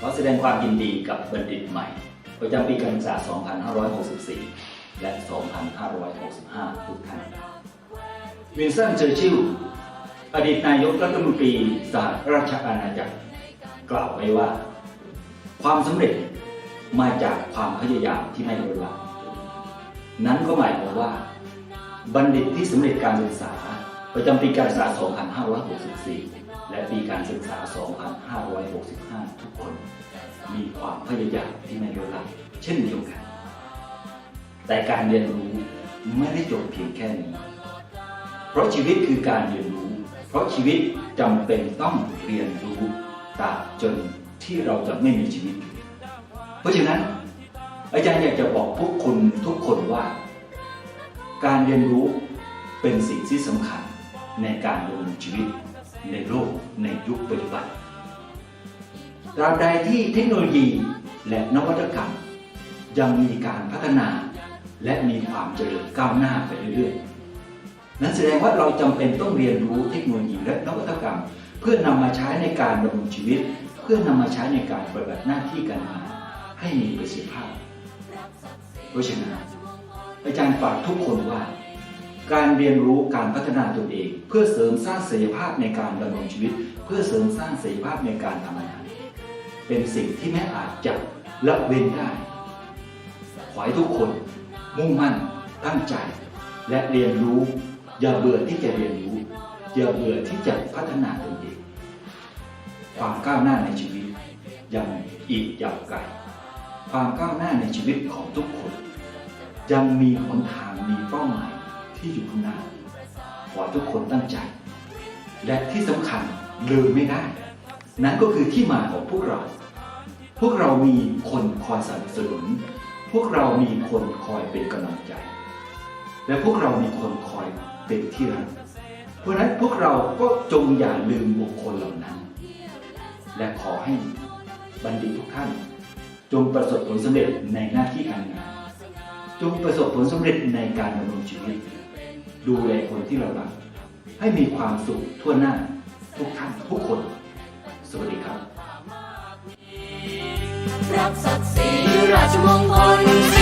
ขอแสดงความยินดีกับบัณฑิตใหม่ ประจำปีการศึกษา 2564 และ 2565 ทุกท่าน วินสตันเชอร์ชิลอดีตนายกรัฐมนตรีสหราชอาณาจักร กล่าวไว้ว่า ความสำเร็จมาจากความพยายามที่ไม่ลดละนั้นก็หมายความว่า บัณฑิตที่สำเร็จการศึกษา ประจำปีการศึกษา 2564 และปีการศึกษา 2565 ทุกคน มีความพยายามที่ไม่ลดละเช่นเดียวกัน แต่การเรียนรู้ไม่ได้จบเพียงแค่นี้ เพราะชีวิตคือการเรียนรู้ เพราะชีวิตจำเป็นต้องเรียนรู้ตราบจนที่เราจะไม่มีชีวิตอยู่เพราะฉะนั้น อาจารย์อยากจะบอกพวกคุณทุกคนว่า การเรียนรู้เป็นสิ่งที่สำคัญในการดำเนินชีวิต ในโลกในยุคปัจจุบันตราบใดที่เทคโนโลยีและนวัตกรรม ยังมีการพัฒนาและมีความเจริญก้าวหน้าไปเรื่อยๆ นั้นแสดงว่าเราจำเป็นต้องเรียนรู้เทคโนโลยีและนวัตกรรม เพื่อนำมาใช้ในการดำรงชีวิต เพื่อนำมาใช้ในการปฏิบัติหน้าที่การงานให้มีประสิทธิภาพ เพราะฉะนั้นอาจารย์ฝากทุกคนว่า การเรียนรู้การพัฒนาตนเอง เพื่อเสริมสร้างศักยภาพในการดำรงชีวิต เพื่อเสริมสร้างศักยภาพในการทำงาน เป็นสิ่งที่ไม่อาจจะละเว้นได้ ขอให้ทุกคน มุ่งมั่นตั้งใจ และเรียนรู้ อย่าเบื่อที่จะเรียนรู้ อย่าเบื่อที่จะพัฒนาตนเอง ความก้าวหน้าในชีวิตยังอีกยาวไกลความก้าวหน้าในชีวิตของทุกคน ยังมีหนทางมีเป้าหมาย ที่อยู่ข้างหน้า ขอทุกคนตั้งใจ และที่สำคัญลืมไม่ได้ นั่นก็คือที่มาของพวกเรา พวกเรามีคนคอยสนับสนุน พวกเรามีคนคอยเป็นกำลังใจ และพวกเรามีคนคอยเป็นที่รัก เพราะฉะนั้นพวกเราก็จงอย่าลืมบุคคลเหล่านั้น และขอให้บัณฑิตทุกท่าน จงประสบผลสำเร็จในหน้าที่การงานจงประสบผลสำเร็จในการดำรงชีวิต ดูแลคนที่เรารักให้มีความสุขทั่วหน้าทุกท่านทุกคน สวัสดีครับ รับศักดิ์ศรีราชมงคล